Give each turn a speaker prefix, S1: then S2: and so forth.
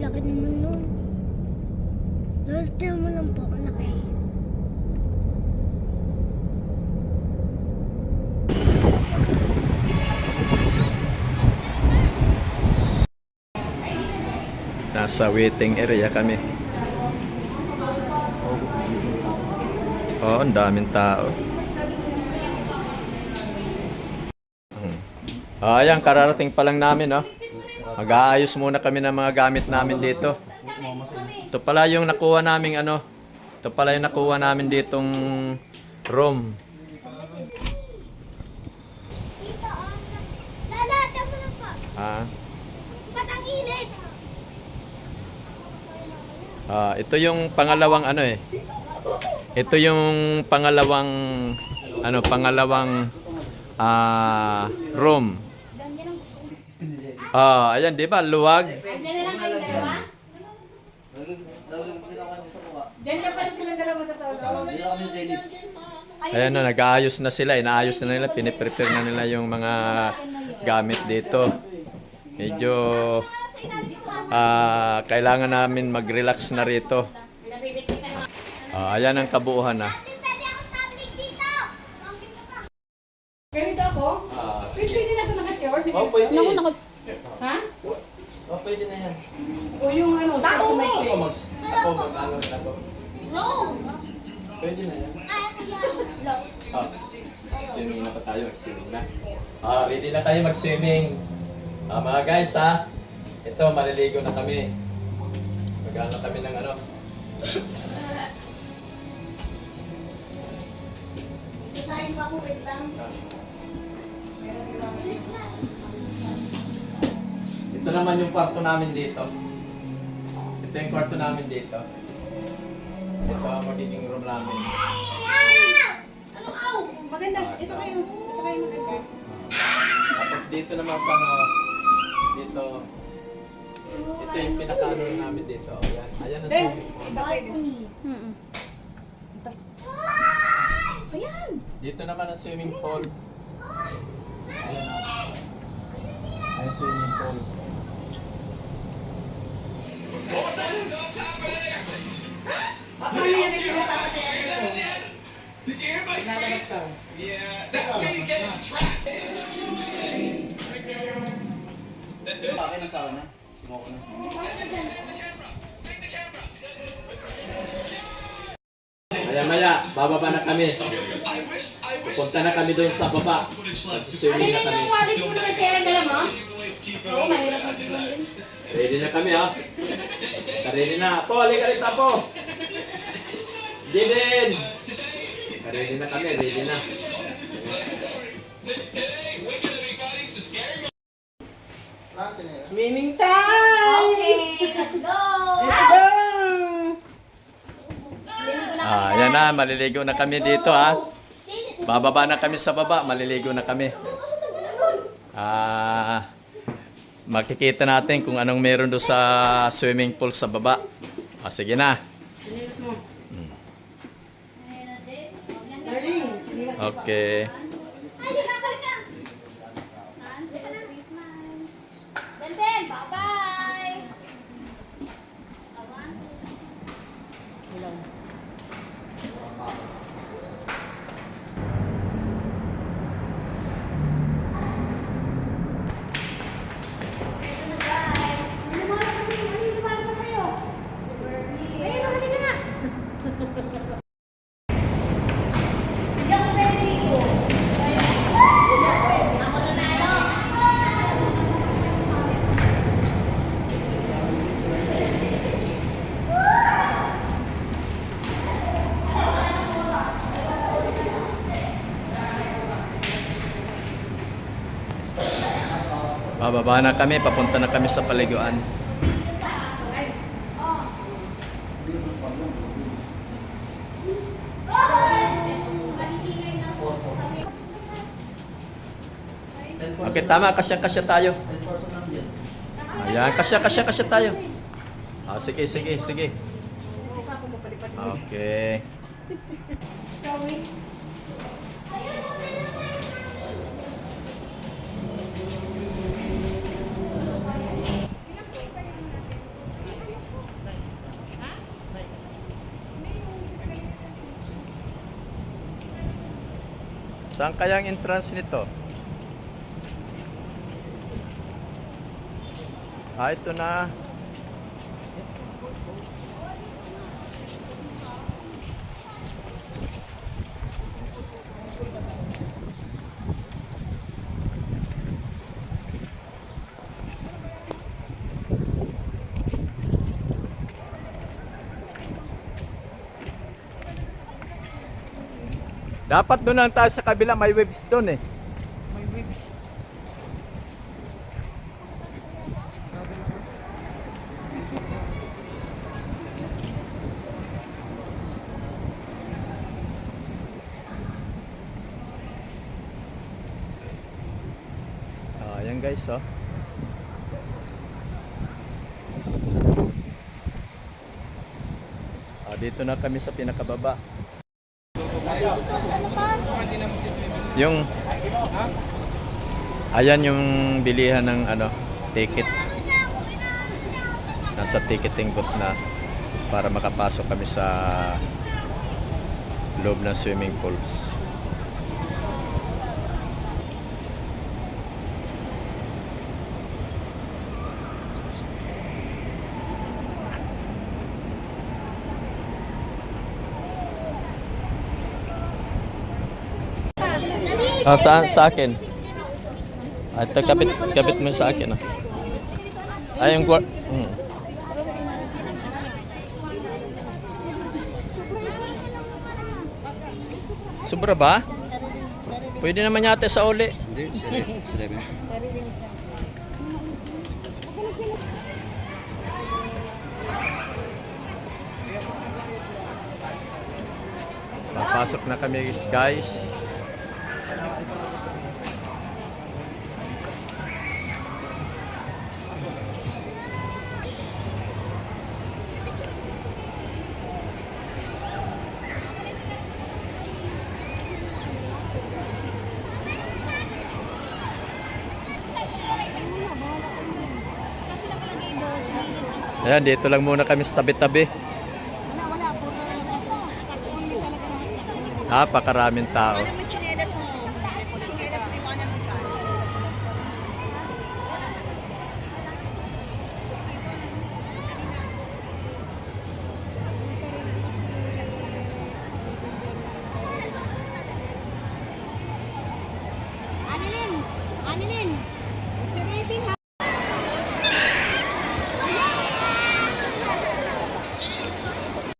S1: laki naman nun. Lord, tingnan mo lang po, laki.
S2: Nasa waiting area kami. Oo, ang daming tao. Hmm. Ah, ayan, kararating pa lang namin, no? Mag-aayos muna kami ng mga gamit namin dito. Ito pala yung nakuha naming ano, ito pala yung nakuha namin ditong room. Ah, ah, ito yung pangalawang ano eh. Ito yung pangalawang ano, pangalawang ah room. Ah, ayan, 'di ba? Luwag.
S3: Diyan na lang kayo dalawa? Diyan na pala silang dalawa sa tolo.
S2: Ayan na, nag-aayos na sila. Inaayos na nila, piniprepare na nila yung mga gamit dito. Medyo ah kailangan namin mag-relax na rito. Ah, ayan ang kabuuhan na.
S1: Dito.
S3: Ganito ako?
S2: Ah,
S3: Pwede na ito nakasyor?
S2: Oh, pwede. Pwede na yan.
S3: O yung ano, sa
S2: Ako
S3: kumay
S2: mag ako mag-ano ako.
S1: No!
S2: Pwede na yan.
S1: Ayaw ko yan. No.
S2: Ah, swimming na pa tayo, mag-swimming na. Ah, ready na tayo mag-swimming. Ah, mga guys ha, ito, maliligo na kami. Mag-ano kami ng ano.
S1: Isahin pa ako, wait lang.
S2: Ah. Ito naman yung kwarto namin dito. Ito yung kwarto namin dito. Ito ang magiging room namin.
S3: Ano, aw? Maganda. Ito kayo. Ito kayo maganda.
S2: Tapos dito naman sa ano, dito, ito yung pinakaano namin dito. Ayan, ayan ang pool.
S3: ito pwede. Ayan.
S2: Dito naman ang swimming pool. Ayan o. Ay, swimming pool.
S3: Lalabas ka.
S4: Akin ang sawa na. Sumuko na.
S2: Maya maya, bababa na kami. Pupunta na kami doon sa baba.
S3: Ano
S2: Mag-swimming na kami.
S3: yung wallet mo na may pera dala mo? Oo, mahirap din.
S2: Ready na kami ha. Ready na. Po, halika rin po. Jiden! Ready na kami, ready na.
S3: Swimming time!
S1: Okay, let's go!
S3: Let's go!
S2: Ah, yan na, maliligo na kami dito ha. Bababa na kami sa baba, maliligo na kami. Ah, makikita natin kung anong meron doon sa swimming pool sa baba. Ah, sige na. Okay. Bababa na kami, papunta na kami sa paliguan. Okay, tama, kasya-kasya tayo. Ayan, kasya-kasya kasya tayo. Ah, sige, sige, sige. Okay. Saan kaya ang entrance nito? Ah, ito na. Dapat doon lang tayo sa kabila, may waves doon eh.
S3: May waves.
S2: Ah, ayan guys, oh. Ah, dito na kami sa pinakababa. Yung Ayan yung bilihan ng ano, ticket. Nasa ticketing booth na para makapasok kami sa loob ng swimming pools. Ah, sa, sa akin. Ah, ito, kapit, kapit mo sa akin. Ah. Ay, yung guard. Hmm. Sobra ba? Pwede naman yata sa uli.
S4: Hindi, ba?
S2: Papasok na kami guys. Ayan, dito lang muna kami sa tabi-tabi. Napakaraming tao.